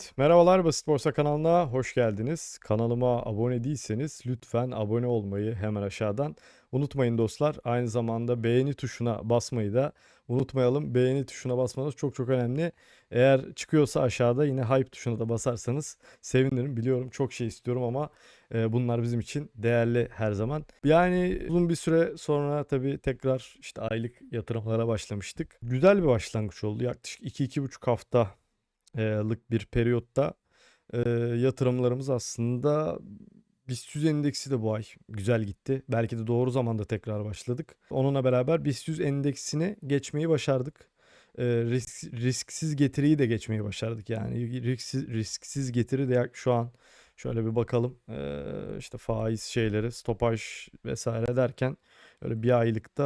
Evet, merhabalar Basit Borsa kanalına hoş geldiniz. Kanalıma abone değilseniz lütfen abone olmayı hemen aşağıdan unutmayın dostlar. Aynı zamanda beğeni tuşuna basmayı da unutmayalım. Beğeni tuşuna basmanız çok çok önemli. Eğer çıkıyorsa aşağıda yine hype tuşuna da basarsanız sevinirim. Biliyorum çok şey istiyorum ama e, bunlar bizim için değerli her zaman. Yani uzun bir süre sonra tabii tekrar işte aylık yatırımlara başlamıştık. Güzel bir başlangıç oldu. Yaklaşık 2-2,5 hafta lık bir periyotta e, yatırımlarımız aslında BIST 100 endeksi de bu ay güzel gitti. Belki de doğru zamanda tekrar başladık. Onunla beraber BIST 100 endeksini geçmeyi başardık. E, risk, risksiz getiriyi de geçmeyi başardık. Yani risksiz, risksiz getiri de şu an şöyle bir bakalım. E, işte faiz şeyleri, stopaj vesaire derken öyle bir aylıkta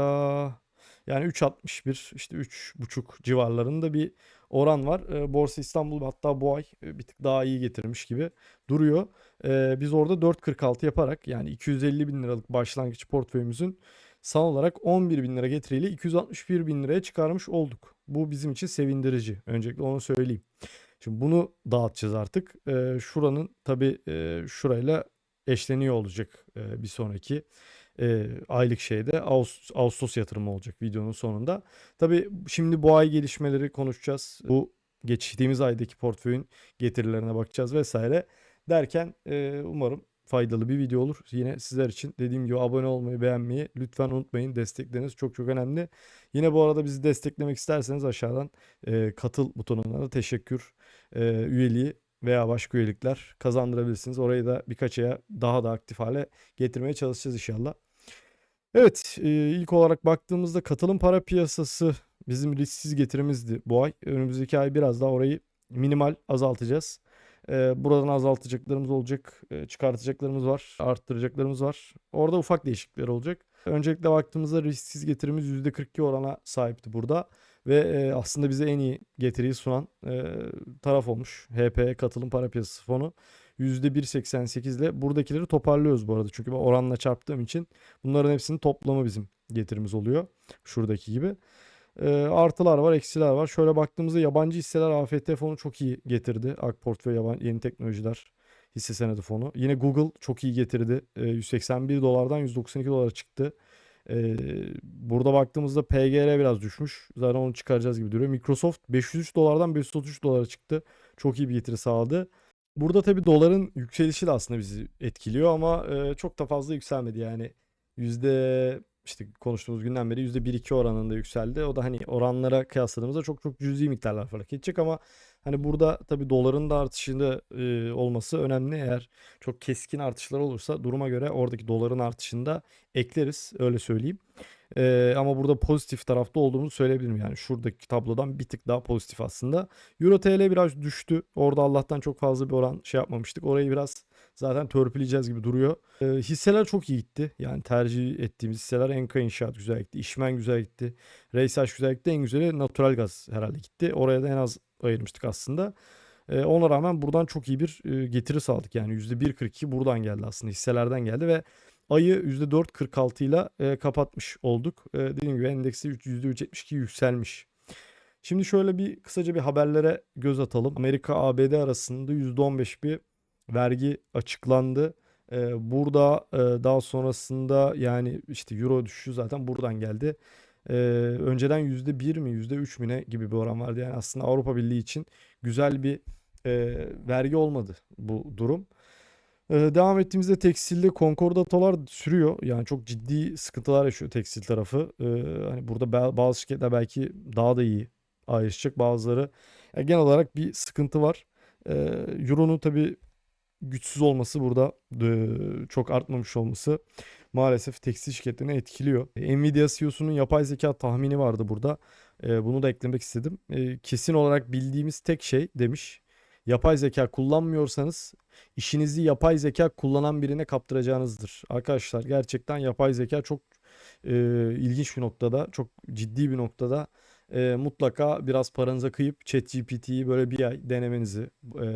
yani 3.61 işte 3.5 civarlarında bir oran var. E, Borsa İstanbul hatta bu ay e, bir tık daha iyi getirmiş gibi duruyor. E, biz orada 4.46 yaparak yani 250 bin liralık başlangıç portföyümüzün son olarak 11 bin lira getiriyle 261 bin liraya çıkarmış olduk. Bu bizim için sevindirici. Öncelikle onu söyleyeyim. Şimdi bunu dağıtacağız artık. E, şuranın tabii e, şurayla eşleniyor olacak e, bir sonraki e, aylık şeyde Ağustos, Ağustos yatırımı olacak videonun sonunda. Tabii şimdi bu ay gelişmeleri konuşacağız. Bu geçtiğimiz aydaki portföyün getirilerine bakacağız vesaire. Derken e, umarım faydalı bir video olur. Yine sizler için dediğim gibi abone olmayı, beğenmeyi lütfen unutmayın. Destekleriniz çok çok önemli. Yine bu arada bizi desteklemek isterseniz aşağıdan e, katıl butonuna da teşekkür e, üyeliği veya başka üyelikler kazandırabilirsiniz. Orayı da birkaç aya daha da aktif hale getirmeye çalışacağız inşallah. Evet, ilk olarak baktığımızda katılım para piyasası bizim risksiz getirimizdi bu ay. Önümüzdeki ay biraz daha orayı minimal azaltacağız. Buradan azaltacaklarımız olacak, çıkartacaklarımız var, arttıracaklarımız var. Orada ufak değişiklikler olacak. Öncelikle baktığımızda risksiz getirimiz %42 orana sahipti burada. Ve aslında bize en iyi getiriyi sunan taraf olmuş. HP Katılım Para Piyasası Fonu. %1.88 ile buradakileri toparlıyoruz bu arada. Çünkü ben oranla çarptığım için bunların hepsinin toplamı bizim getirimiz oluyor. Şuradaki gibi. E, artılar var, eksiler var. Şöyle baktığımızda yabancı hisseler AFT fonu çok iyi getirdi. Ak portföy yabancı yeni teknolojiler hisse senedi fonu. Yine Google çok iyi getirdi. E, 181 dolardan 192 dolara çıktı. E, burada baktığımızda PGR biraz düşmüş. Zaten onu çıkaracağız gibi duruyor. Microsoft 503 dolardan 533 dolara çıktı. Çok iyi bir getiri sağladı. Burada tabii doların yükselişi de aslında bizi etkiliyor ama e, çok da fazla yükselmedi yani. Yüzde işte konuştuğumuz günden beri yüzde 1-2 oranında yükseldi. O da hani oranlara kıyasladığımızda çok çok cüzi miktarlar fark edecek ama hani burada tabii doların da artışında e, olması önemli. Eğer çok keskin artışlar olursa duruma göre oradaki doların artışında ekleriz öyle söyleyeyim. Ee, ama burada pozitif tarafta olduğumuzu söyleyebilirim. Yani şuradaki tablodan bir tık daha pozitif aslında. Euro TL biraz düştü. Orada Allah'tan çok fazla bir oran şey yapmamıştık. Orayı biraz zaten törpüleyeceğiz gibi duruyor. Ee, hisseler çok iyi gitti. Yani tercih ettiğimiz hisseler Enka İnşaat güzel gitti. İşmen güzel gitti. Reysaş güzel gitti. En güzeli Natural Gaz herhalde gitti. Oraya da en az ayırmıştık aslında. Ee, ona rağmen buradan çok iyi bir e, getiri sağladık. Yani %1.42 buradan geldi aslında hisselerden geldi ve ayı %4.46 ile e, kapatmış olduk. E, dediğim gibi endeksi %3.72 yükselmiş. Şimdi şöyle bir kısaca bir haberlere göz atalım. Amerika ABD arasında %15 bir vergi açıklandı. E, burada e, daha sonrasında yani işte euro düşüşü zaten buradan geldi. E, önceden %1 mi %3 mü ne gibi bir oran vardı. Yani aslında Avrupa Birliği için güzel bir e, vergi olmadı bu durum. Ee, devam ettiğimizde tekstilde konkordatolar sürüyor. Yani çok ciddi sıkıntılar yaşıyor tekstil tarafı. Ee, hani burada bazı şirketler belki daha da iyi ayrışacak. Bazıları yani genel olarak bir sıkıntı var. Ee, Euro'nun tabii güçsüz olması burada e, çok artmamış olması maalesef tekstil şirketlerini etkiliyor. Nvidia CEO'sunun yapay zeka tahmini vardı burada. E, bunu da eklemek istedim. E, kesin olarak bildiğimiz tek şey demiş yapay zeka kullanmıyorsanız işinizi yapay zeka kullanan birine kaptıracağınızdır. Arkadaşlar gerçekten yapay zeka çok e, ilginç bir noktada, çok ciddi bir noktada e, mutlaka biraz paranıza kıyıp ChatGPT'yi böyle bir ay denemenizi, e,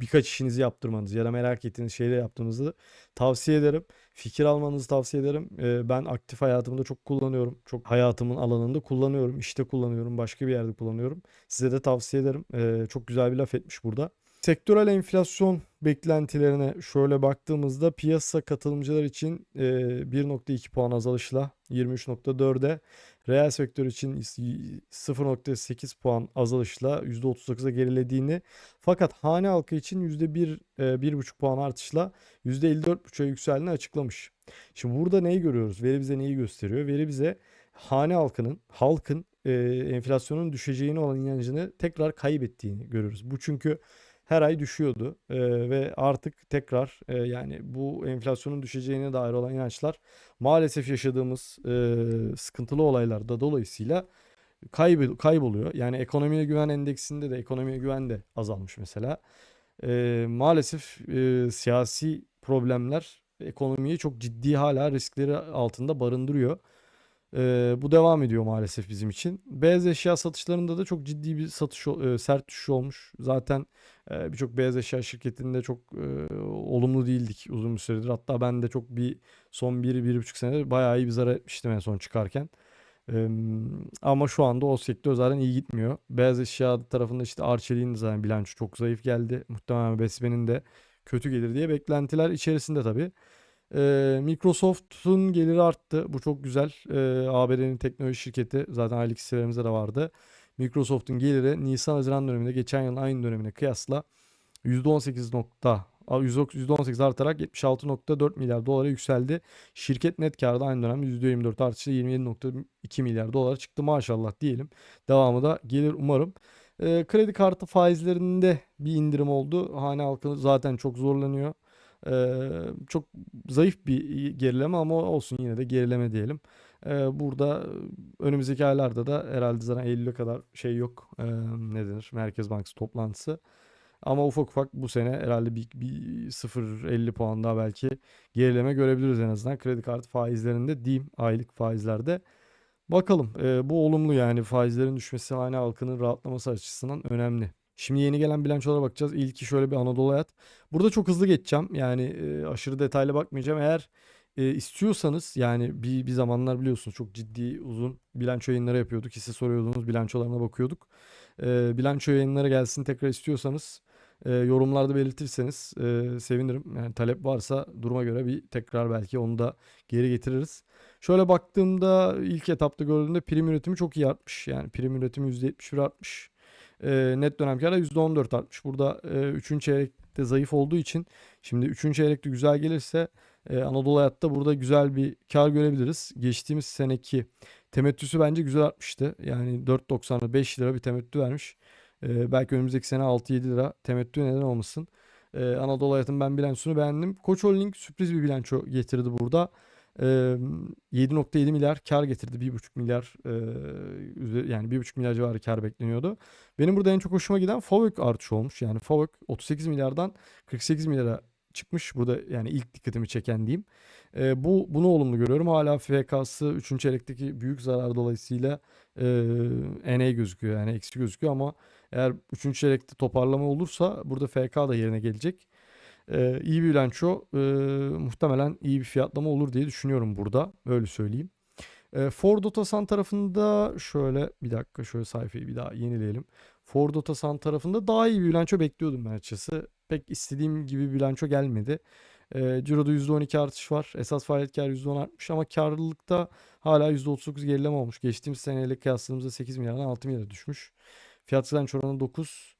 birkaç işinizi yaptırmanızı ya da merak ettiğiniz şeyleri yaptığınızı tavsiye ederim. Fikir almanızı tavsiye ederim. E, ben aktif hayatımda çok kullanıyorum. Çok hayatımın alanında kullanıyorum. İşte kullanıyorum. Başka bir yerde kullanıyorum. Size de tavsiye ederim. E, çok güzel bir laf etmiş burada. Sektörel enflasyon beklentilerine şöyle baktığımızda piyasa katılımcılar için e, 1.2 puan azalışla 23.4'e, reel sektör için is- 0.8 puan azalışla %39'a gerilediğini fakat hane halkı için %1 e, 1.5 puan artışla %54.5'a yükseldiğini açıklamış. Şimdi burada neyi görüyoruz? Veri bize neyi gösteriyor? Veri bize hane halkının, halkın e, enflasyonun düşeceğine olan inancını tekrar kaybettiğini görüyoruz. Bu çünkü her ay düşüyordu e, ve artık tekrar e, yani bu enflasyonun düşeceğine dair olan inançlar maalesef yaşadığımız e, sıkıntılı olaylarda dolayısıyla kaybı, kayboluyor. Yani ekonomiye güven endeksinde de ekonomiye güven de azalmış mesela. E, maalesef e, siyasi problemler ekonomiyi çok ciddi hala riskleri altında barındırıyor. Ee, bu devam ediyor maalesef bizim için. Beyaz eşya satışlarında da çok ciddi bir satış, e, sert düşüş olmuş. Zaten e, birçok beyaz eşya şirketinde çok e, olumlu değildik uzun bir süredir. Hatta ben de çok bir son bir, bir buçuk senedir bayağı iyi bir zarar etmiştim en son çıkarken. Eee, ama şu anda o sektör zaten iyi gitmiyor. Beyaz eşya tarafında işte Arçelik'in zaten bilanço çok zayıf geldi. Muhtemelen Besmen'in de kötü gelir diye beklentiler içerisinde tabii. Ee, Microsoft'un geliri arttı. Bu çok güzel. Ee, ABD'nin teknoloji şirketi zaten aylık hisselerimizde de vardı. Microsoft'un geliri Nisan-Haziran döneminde geçen yılın aynı dönemine kıyasla %18 nokta %18 artarak 76.4 milyar dolara yükseldi. Şirket net karı da aynı dönemde %24 artışla 27.2 milyar dolara çıktı maşallah diyelim. Devamı da gelir umarım. Ee, kredi kartı faizlerinde bir indirim oldu. Hane halkı zaten çok zorlanıyor. Ee, çok zayıf bir gerileme ama olsun yine de gerileme diyelim. Ee, burada önümüzdeki aylarda da herhalde zaten Eylül'e kadar şey yok. Ee, ne denir? Merkez Bankası toplantısı. Ama ufak ufak bu sene herhalde bir, bir 0.50 puan daha belki gerileme görebiliriz en azından kredi kartı faizlerinde diyeyim aylık faizlerde. Bakalım e, bu olumlu yani faizlerin düşmesi hane halkının rahatlaması açısından önemli. Şimdi yeni gelen bilançolara bakacağız. İlki şöyle bir Anadolu Hayat. Burada çok hızlı geçeceğim. Yani e, aşırı detaylı bakmayacağım. Eğer e, istiyorsanız yani bir, bir zamanlar biliyorsunuz çok ciddi uzun bilanço yayınları yapıyorduk. Hisse soruyordunuz bilançolarına bakıyorduk. E, bilanço yayınları gelsin tekrar istiyorsanız e, yorumlarda belirtirseniz e, sevinirim. Yani talep varsa duruma göre bir tekrar belki onu da geri getiririz. Şöyle baktığımda ilk etapta gördüğümde prim üretimi çok iyi artmış. Yani prim üretimi %71 artmış. E, net dönem karı %14 artmış. Burada 3. çeyrekte zayıf olduğu için şimdi 3. çeyrekte güzel gelirse e, Anadolu Hayat'ta burada güzel bir kar görebiliriz. Geçtiğimiz seneki temettüsü bence güzel artmıştı. Yani 4.90'a 5 lira bir temettü vermiş. E, belki önümüzdeki sene 6-7 lira temettü neden olmasın. E, Anadolu Hayat'ın ben bilançosunu beğendim. Koç Holding sürpriz bir bilanço getirdi burada. E, 7.7 milyar kar getirdi. 1.5 milyar yani 1.5 milyar civarı kar bekleniyordu. Benim burada en çok hoşuma giden FAVÖK artışı olmuş. Yani FAVÖK 38 milyardan 48 milyara çıkmış. Burada yani ilk dikkatimi çeken diyeyim. Bu bunu olumlu görüyorum. Hala FK'sı 3. çeyrekteki büyük zarar dolayısıyla NA gözüküyor yani eksi gözüküyor ama eğer 3. çeyrekte toparlama olursa burada FK da yerine gelecek. E, iyi bir bilanço e, muhtemelen iyi bir fiyatlama olur diye düşünüyorum burada. Öyle söyleyeyim. E, Ford Otosan tarafında şöyle bir dakika şöyle sayfayı bir daha yenileyelim. Ford Otosan tarafında daha iyi bir bilanço bekliyordum ben açıkçası. Pek istediğim gibi bilanço gelmedi. E, Ciro'da %12 artış var. Esas faaliyet kar %10 artmış ama karlılıkta hala %39 gerileme olmuş. Geçtiğimiz seneyle kıyasladığımızda 8 milyardan 6 milyara düşmüş. Fiyat kazanç oranı 9.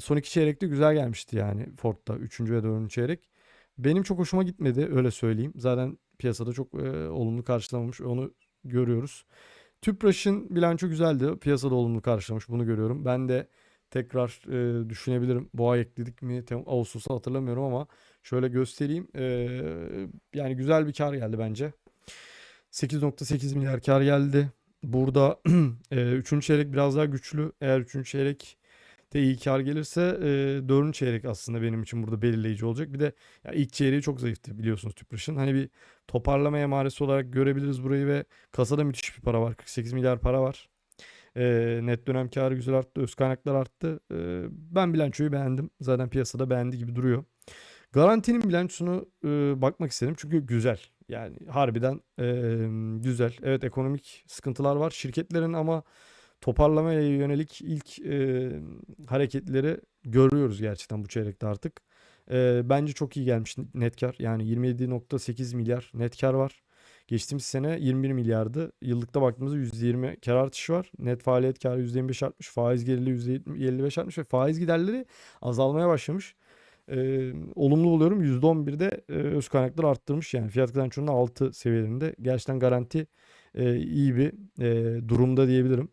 Son iki çeyrekte güzel gelmişti yani Ford'da 3. ve 4. çeyrek. Benim çok hoşuma gitmedi öyle söyleyeyim. Zaten piyasada çok e, olumlu karşılamamış onu görüyoruz. Tüpraş'ın bilanço güzeldi. Piyasada olumlu karşılamış bunu görüyorum. Ben de tekrar e, düşünebilirim. Ay ekledik mi? Tem- Ağustos'ta hatırlamıyorum ama şöyle göstereyim. E, yani güzel bir kar geldi bence. 8.8 milyar kar geldi. Burada 3. çeyrek biraz daha güçlü. Eğer 3. çeyrek de iyi kar gelirse e, 4. çeyrek aslında benim için burada belirleyici olacak. Bir de ya ilk çeyreği çok zayıftı biliyorsunuz Tüpraş'ın. Hani bir toparlama emaresi olarak görebiliriz burayı ve kasada müthiş bir para var. 48 milyar para var. E, net dönem karı güzel arttı. Öz kaynaklar arttı. E, ben bilançoyu beğendim. Zaten piyasada beğendi gibi duruyor. Garantinin bilançosunu e, bakmak istedim çünkü güzel. Yani harbiden e, güzel. Evet ekonomik sıkıntılar var. Şirketlerin ama toparlamaya yönelik ilk e, hareketleri görüyoruz gerçekten bu çeyrekte artık. E, bence çok iyi gelmiş net kar. Yani 27.8 milyar net kar var. Geçtiğimiz sene 21 milyardı. Yıllıkta baktığımızda %20 kar artışı var. Net faaliyet karı %25 artmış. Faiz geliri %55 artmış ve faiz giderleri azalmaya başlamış. Ee, olumlu buluyorum. %11'de e, öz kaynakları arttırmış. Yani fiyat kazançlarının 6 seviyelerinde. Gerçekten garanti e, iyi bir e, durumda diyebilirim.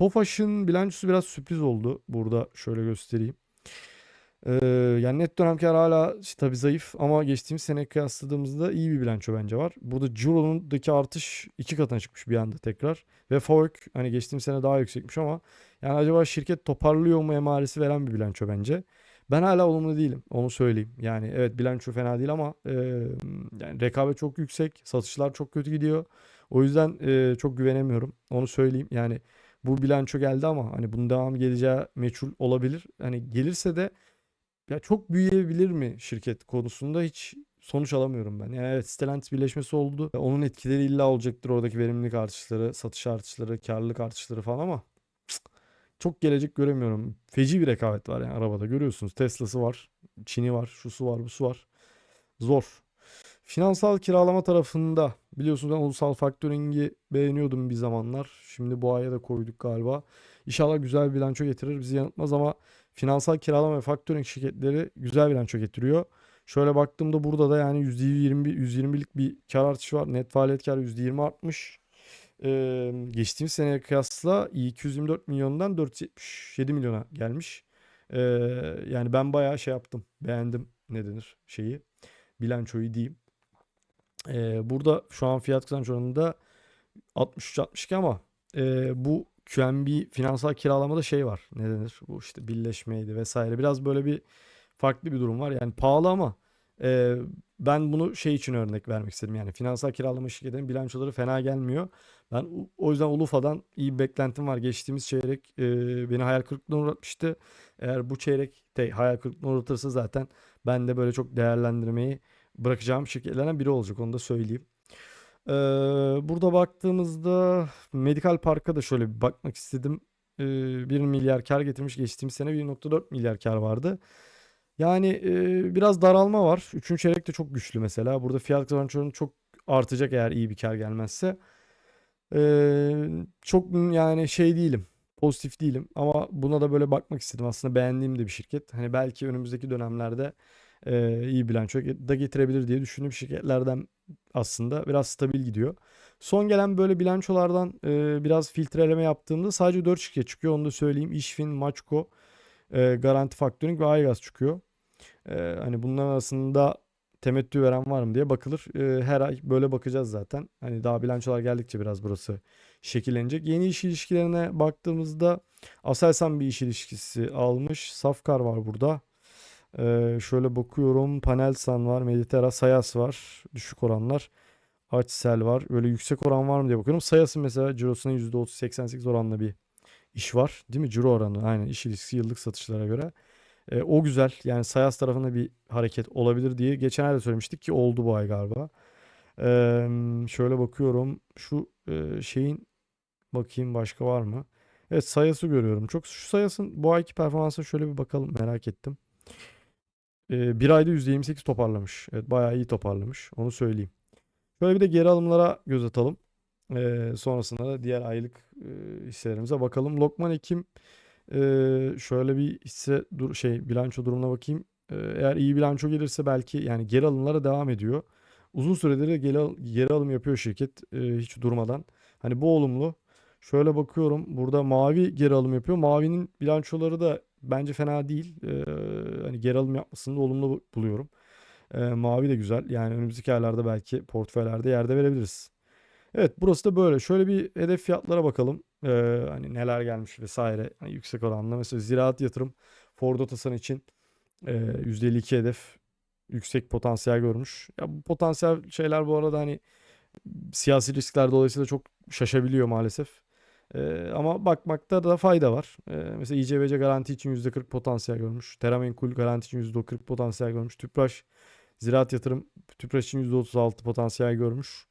Tofaş'ın bilançosu biraz sürpriz oldu. Burada şöyle göstereyim. Ee, yani net dönem kar hala tabii zayıf ama geçtiğimiz sene kıyasladığımızda iyi bir bilanço bence var. Burada Ciro'daki artış iki katına çıkmış bir anda tekrar. Ve FOIC hani geçtiğimiz sene daha yüksekmiş ama yani acaba şirket toparlıyor mu emaresi veren bir bilanço bence. Ben hala olumlu değilim onu söyleyeyim. Yani evet bilanço fena değil ama e, yani rekabet çok yüksek. Satışlar çok kötü gidiyor. O yüzden e, çok güvenemiyorum. Onu söyleyeyim. Yani bu bilanço geldi ama hani bunun devam geleceği meçhul olabilir. Hani gelirse de ya çok büyüyebilir mi şirket konusunda hiç sonuç alamıyorum ben. Yani evet Stellantis birleşmesi oldu. Onun etkileri illa olacaktır oradaki verimlilik artışları, satış artışları, karlılık artışları falan ama çok gelecek göremiyorum. Feci bir rekabet var yani arabada görüyorsunuz. Tesla'sı var, Çin'i var, şusu var, busu var. Zor. Finansal kiralama tarafında biliyorsunuz ben ulusal faktöringi beğeniyordum bir zamanlar. Şimdi bu aya da koyduk galiba. İnşallah güzel bir bilanço getirir bizi yanıltmaz ama finansal kiralama ve faktöring şirketleri güzel bilanço getiriyor. Şöyle baktığımda burada da yani %20 120'lik bir kar artışı var. Net faaliyet karı %20 artmış. Ee, geçtiğimiz seneye kıyasla 224 milyondan 477 milyona gelmiş. Ee, yani ben bayağı şey yaptım. Beğendim ne denir şeyi. Bilançoyu diyeyim. Ee, burada şu an fiyat kazanç oranında 63-62 ama e, bu QNB finansal kiralamada şey var. Ne denir? Bu işte birleşmeydi vesaire. Biraz böyle bir farklı bir durum var. Yani pahalı ama e, ben bunu şey için örnek vermek istedim. Yani finansal kiralama şirketlerinin bilançoları fena gelmiyor. Ben o yüzden Ulufa'dan iyi bir beklentim var. Geçtiğimiz çeyrek e, beni hayal kırıklığına uğratmıştı. Eğer bu çeyrek de hayal kırıklığına uğratırsa zaten ben de böyle çok değerlendirmeyi bırakacağım şirketlerden biri olacak. Onu da söyleyeyim. Ee, burada baktığımızda Medikal Park'a da şöyle bir bakmak istedim. Ee, 1 milyar kar getirmiş. Geçtiğimiz sene 1.4 milyar kar vardı. Yani e, biraz daralma var. Üçüncü çeyrek de çok güçlü mesela. Burada fiyat kazançlarının çok artacak eğer iyi bir kar gelmezse. Ee, çok yani şey değilim. Pozitif değilim ama buna da böyle bakmak istedim. Aslında beğendiğim de bir şirket. Hani belki önümüzdeki dönemlerde e, iyi bilanço da getirebilir diye düşündüğüm şirketlerden aslında biraz stabil gidiyor. Son gelen böyle bilançolardan e, biraz filtreleme yaptığımda sadece 4 şirket çıkıyor. Onu da söyleyeyim. İşfin, Maçko, e, Garanti Faktörink ve Aygaz çıkıyor. E, hani bunların arasında temettü veren var mı diye bakılır. E, her ay böyle bakacağız zaten. Hani daha bilançolar geldikçe biraz burası şekillenecek. Yeni iş ilişkilerine baktığımızda Aselsan bir iş ilişkisi almış. Safkar var burada. Ee, şöyle bakıyorum. Panelsan var. Meditera Sayas var. Düşük oranlar. Açsel var. Böyle yüksek oran var mı diye bakıyorum. Sayas'ın mesela cirosuna %30-88 oranla bir iş var. Değil mi? Ciro oranı. Aynen. iş ilişkisi yıllık satışlara göre. Ee, o güzel. Yani Sayas tarafında bir hareket olabilir diye. Geçen ay da söylemiştik ki oldu bu ay galiba. Ee, şöyle bakıyorum. Şu e, şeyin bakayım başka var mı? Evet Sayas'ı görüyorum. Çok şu Sayas'ın bu ayki performansına şöyle bir bakalım merak ettim. Ee, bir ayda %28 toparlamış. Evet bayağı iyi toparlamış. Onu söyleyeyim. Şöyle bir de geri alımlara göz atalım. Ee, sonrasında da diğer aylık e, hisselerimize bakalım. Lokman Ekim e, şöyle bir hisse dur şey bilanço durumuna bakayım. E, eğer iyi bilanço gelirse belki yani geri alımlara devam ediyor. Uzun süredir geri, al- geri alım yapıyor şirket e, hiç durmadan. Hani bu olumlu. Şöyle bakıyorum. Burada Mavi geri alım yapıyor. Mavi'nin bilançoları da bence fena değil. Ee, hani geri alım yapmasını da olumlu bu- buluyorum. Ee, Mavi de güzel. Yani önümüzdeki aylarda belki portföylerde yerde verebiliriz. Evet burası da böyle. Şöyle bir hedef fiyatlara bakalım. Ee, hani neler gelmiş vesaire. Hani yüksek oranla. Mesela ziraat yatırım Ford Otosan için e, %52 hedef yüksek potansiyel görmüş. Ya bu potansiyel şeyler bu arada hani siyasi riskler dolayısıyla çok şaşabiliyor maalesef. Ee, ama bakmakta da fayda var. Ee, mesela İCBC garanti için %40 potansiyel görmüş. Teramenkul garanti için %40 potansiyel görmüş. Tüpraş ziraat yatırım Tüpraş için %36 potansiyel görmüş.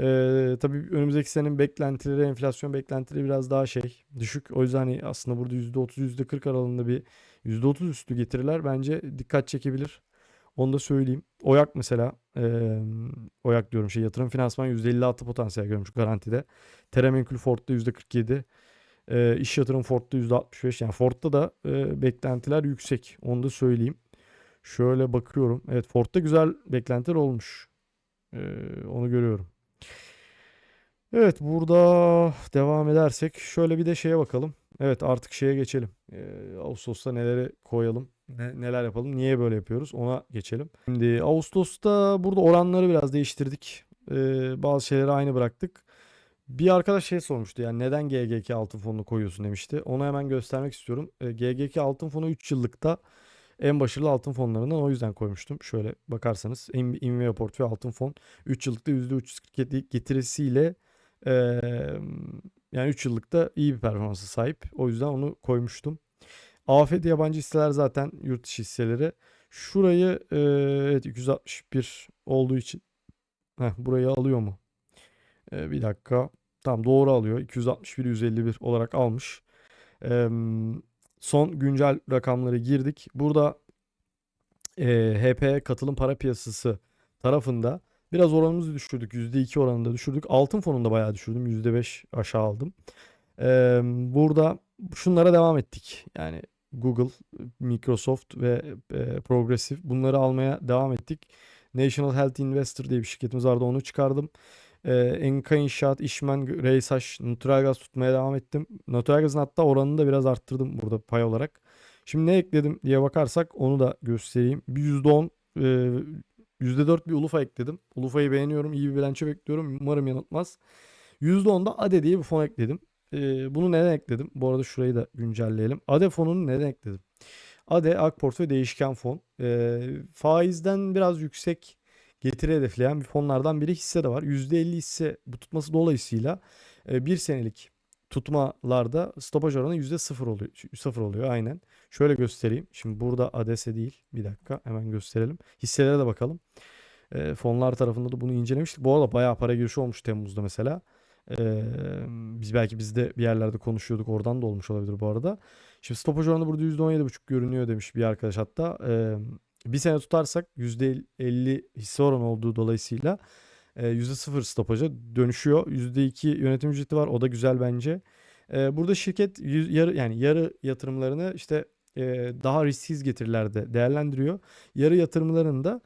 Ee, tabii önümüzdeki senenin beklentileri, enflasyon beklentileri biraz daha şey düşük. O yüzden hani aslında burada %30, %40 aralığında bir %30 üstü getiriler bence dikkat çekebilir. Onu da söyleyeyim. Oyak mesela, eee, Oyak diyorum şey yatırım finansman %56 potansiyel görmüş garantide. Teremenkul Ford'da %47. Eee iş yatırım Ford'da %65. Yani Ford'da da eee, beklentiler yüksek. Onu da söyleyeyim. Şöyle bakıyorum. Evet Ford'da güzel beklentiler olmuş. Eee, onu görüyorum. Evet burada devam edersek şöyle bir de şeye bakalım. Evet artık şeye geçelim. Eee, Ağustos'ta neleri koyalım, ne- neler yapalım, niye böyle yapıyoruz ona geçelim. Şimdi Ağustos'ta burada oranları biraz değiştirdik. Eee, bazı şeyleri aynı bıraktık. Bir arkadaş şey sormuştu yani neden GGK altın fonunu koyuyorsun demişti. Onu hemen göstermek istiyorum. E, GGK altın fonu 3 yıllıkta en başarılı altın fonlarından o yüzden koymuştum. Şöyle bakarsanız In- Inveo Portföy Altın Fon 3 yıllıkta %347 getirisiyle eee, yani 3 yıllıkta iyi bir performansa sahip. O yüzden onu koymuştum. AFD yabancı hisseler zaten yurt dışı hisseleri. Şurayı evet 261 olduğu için heh, burayı alıyor mu? Eee, bir dakika. Tamam doğru alıyor. 261 151 olarak almış. Eee, son güncel rakamları girdik. Burada eee HP katılım para piyasası tarafında biraz oranımızı düşürdük. %2 oranında düşürdük. Altın fonunda bayağı düşürdüm. %5 aşağı aldım. Eee, burada şunlara devam ettik. Yani Google, Microsoft ve e, Progressive bunları almaya devam ettik. National Health Investor diye bir şirketimiz vardı onu çıkardım. Ee, Enka İnşaat, İşmen, Reysaş, Naturalgaz tutmaya devam ettim. Naturalgaz'ın hatta oranını da biraz arttırdım burada pay olarak. Şimdi ne ekledim diye bakarsak onu da göstereyim. Bir %10, e, %4 bir Ulufa ekledim. Ulufa'yı beğeniyorum. iyi bir bilanço bekliyorum. Umarım yanıltmaz. %10'da ADE diye bir fon ekledim. Bunu neden ekledim? Bu arada şurayı da güncelleyelim. ADE fonunu neden ekledim? ADE Ak Portföy Değişken Fon. Ee, faizden biraz yüksek getiri hedefleyen bir fonlardan biri hisse de var. %50 hisse bu tutması dolayısıyla e, bir senelik tutmalarda stopaj oranı %0 oluyor. 0 oluyor aynen. Şöyle göstereyim. Şimdi burada ADESE değil. Bir dakika hemen gösterelim. Hisselere de bakalım. E, fonlar tarafında da bunu incelemiştik. Bu arada bayağı para girişi olmuş Temmuz'da mesela. E, biz belki biz de bir yerlerde konuşuyorduk. Oradan da olmuş olabilir bu arada. Şimdi stopaj oranı burada %17,5 görünüyor demiş bir arkadaş hatta. E, bir sene tutarsak %50 hisse oranı olduğu dolayısıyla e, %0 stopaja dönüşüyor. %2 yönetim ücreti var. O da güzel bence. Burada şirket yarı yani yarı yatırımlarını işte daha risksiz getirilerde değerlendiriyor. Yarı yatırımlarını da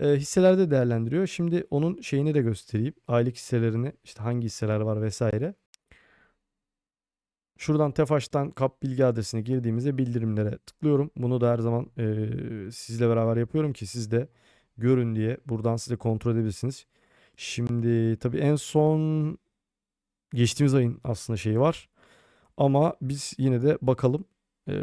e, hisselerde değerlendiriyor. Şimdi onun şeyini de göstereyim. Aylık hisselerini işte hangi hisseler var vesaire. Şuradan Tefaş'tan kap bilgi adresine girdiğimizde bildirimlere tıklıyorum. Bunu da her zaman e, sizle beraber yapıyorum ki siz de görün diye. Buradan size kontrol edebilirsiniz. Şimdi tabii en son geçtiğimiz ayın aslında şeyi var. Ama biz yine de bakalım e,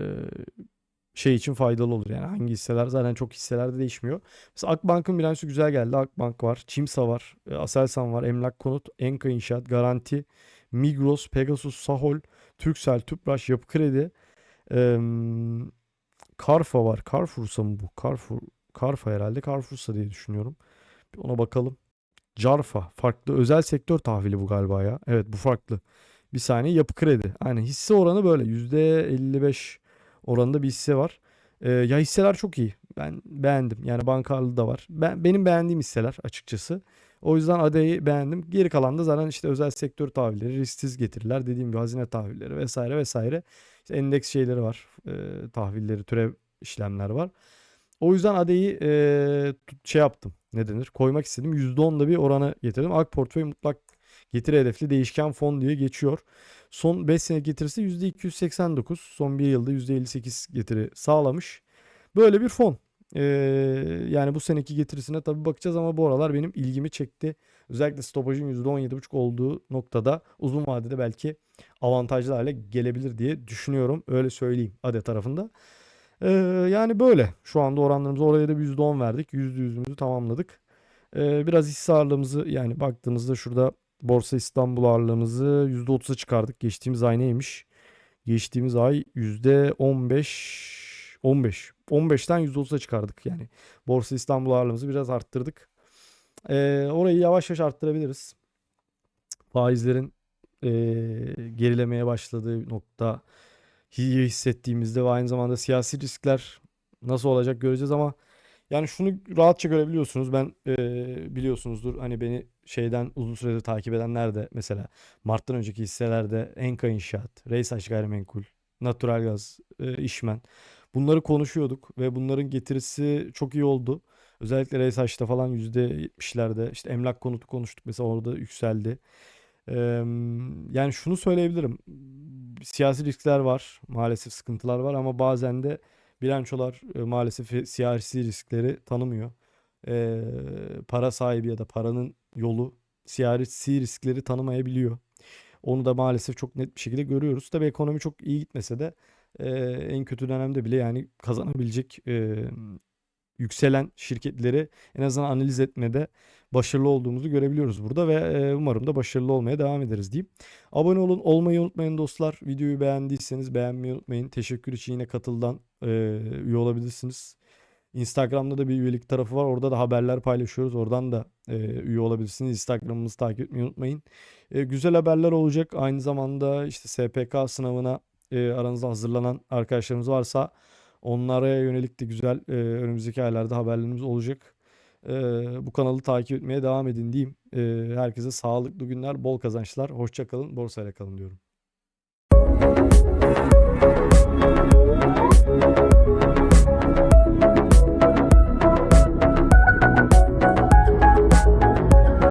şey için faydalı olur. Yani hangi hisseler zaten çok hisselerde değişmiyor. Mesela Akbank'ın bilançosu güzel geldi. Akbank var, Çimsa var, e, Aselsan var, Emlak Konut, Enka İnşaat, Garanti, Migros, Pegasus, Sahol, Turkcell, Tüpraş, Yapı Kredi, em, Carfa var. Carrefour'sa mı bu? Carrefour, Carfa herhalde. Carrefour'sa diye düşünüyorum. Bir ona bakalım. Carfa. Farklı özel sektör tahvili bu galiba ya. Evet bu farklı. Bir saniye yapı kredi. Aynen hisse oranı böyle. %55 oranında bir hisse var. Ee, ya hisseler çok iyi. Ben beğendim. Yani bankarlı da var. Ben, benim beğendiğim hisseler açıkçası. O yüzden ADE'yi beğendim. Geri kalan da zaten işte özel sektör tahvilleri, risksiz getiriler, dediğim gibi hazine tahvilleri vesaire vesaire. İşte endeks şeyleri var. e, tahvilleri, türev işlemler var. O yüzden ADE'yi e, tut- şey yaptım. Ne denir? Koymak istedim. %10'da bir oranı getirdim. Ak portföy mutlak getiri hedefli değişken fon diye geçiyor. Son 5 sene getirisi %289. Son 1 yılda %58 getiri sağlamış. Böyle bir fon. Ee, yani bu seneki getirisine tabii bakacağız ama bu aralar benim ilgimi çekti. Özellikle stopajın %17,5 olduğu noktada uzun vadede belki avantajlı hale gelebilir diye düşünüyorum. Öyle söyleyeyim ADE tarafında. Ee, yani böyle. Şu anda oranlarımızı oraya da bir %10 verdik. %100'ümüzü tamamladık. Ee, biraz hisse ağırlığımızı yani baktığımızda şurada Borsa İstanbul ağırlığımızı %30'a çıkardık. Geçtiğimiz ay neymiş? Geçtiğimiz ay %15 15 15'ten %30'a çıkardık yani. Borsa İstanbul ağırlığımızı biraz arttırdık. Ee, orayı yavaş yavaş arttırabiliriz. faizlerin eee, gerilemeye başladığı nokta hissettiğimizde ve aynı zamanda siyasi riskler nasıl olacak göreceğiz ama yani şunu rahatça görebiliyorsunuz. Ben eee, biliyorsunuzdur hani beni şeyden uzun süredir takip edenler de mesela Mart'tan önceki hisselerde Enka İnşaat, Reysaç Gayrimenkul, Natural Gaz, eee, İşmen bunları konuşuyorduk ve bunların getirisi çok iyi oldu. Özellikle Reysaç'ta falan %70'lerde işte emlak konutu konuştuk mesela orada yükseldi. Emm, yani şunu söyleyebilirim. Siyasi riskler var, maalesef sıkıntılar var ama bazen de bilançolar e, maalesef e, siyasi riskleri tanımıyor. Eee, para sahibi ya da paranın yolu siyasi riskleri tanımayabiliyor. Onu da maalesef çok net bir şekilde görüyoruz. Tabii ekonomi çok iyi gitmese de eee, en kötü dönemde bile yani kazanabilecek emm, yükselen şirketleri en azından analiz etmede başarılı olduğumuzu görebiliyoruz burada ve eee, umarım da başarılı olmaya devam ederiz diyeyim. Abone olun, olmayı unutmayın dostlar. Videoyu beğendiyseniz beğenmeyi unutmayın. Teşekkür için yine katıldan eee, üye olabilirsiniz. Instagram'da da bir üyelik tarafı var. Orada da haberler paylaşıyoruz. Oradan da eee, üye olabilirsiniz. Instagram'ımızı takip etmeyi unutmayın. Eee, güzel haberler olacak. Aynı zamanda işte SPK sınavına eee, aranızda hazırlanan arkadaşlarımız varsa onlara yönelik de güzel eee, önümüzdeki aylarda haberlerimiz olacak. Eee, bu kanalı takip etmeye devam edin diyeyim. Eee, herkese sağlıklı günler, bol kazançlar. Hoşça kalın, borsayla kalın diyorum.